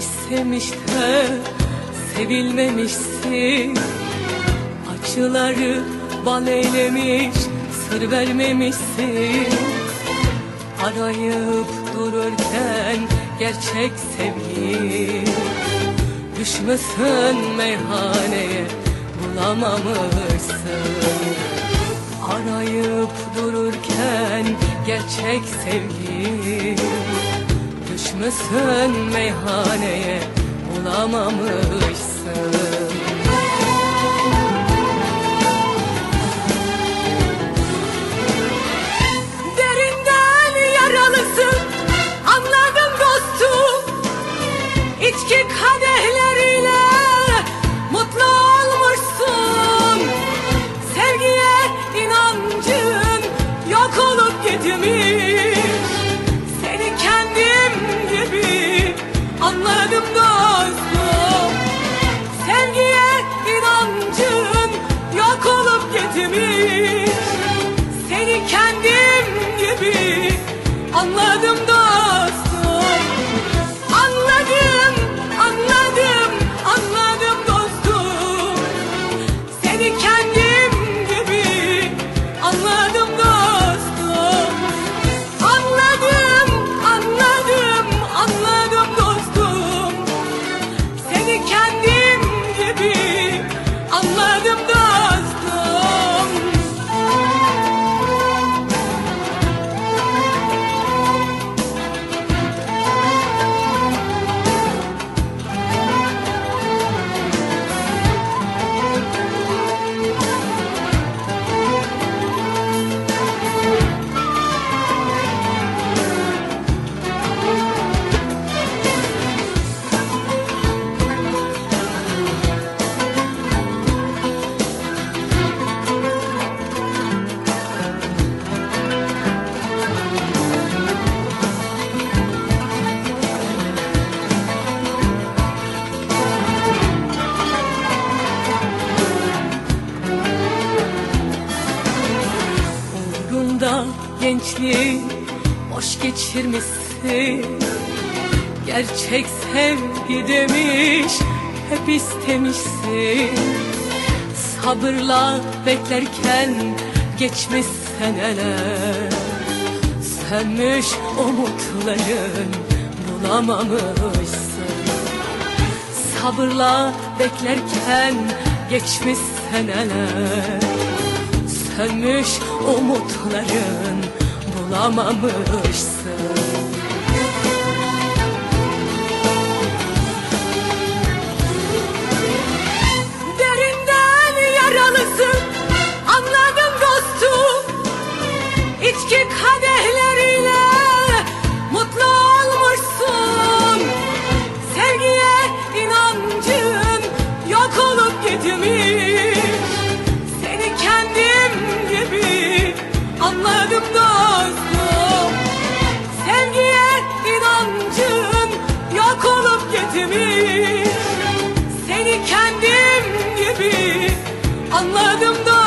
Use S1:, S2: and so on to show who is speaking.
S1: De sevilmemişsin. Acıları bal eylemiş sır vermemişsin. Arayıp dururken gerçek sevgi Düşmesen meyhaneye bulamamışsın. Arayıp dururken gerçek sevgi Düşmesen meyhaneye bulamamışsın gençliği boş geçirmişsin. Gerçek sevgi demiş hep istemişsin. Sabırla beklerken geçmiş seneler. Sönmüş umutların bulamamışsın. Sabırla beklerken geçmiş seneler Sönmüş umutların bulamamışsın Seni kendim gibi anladım da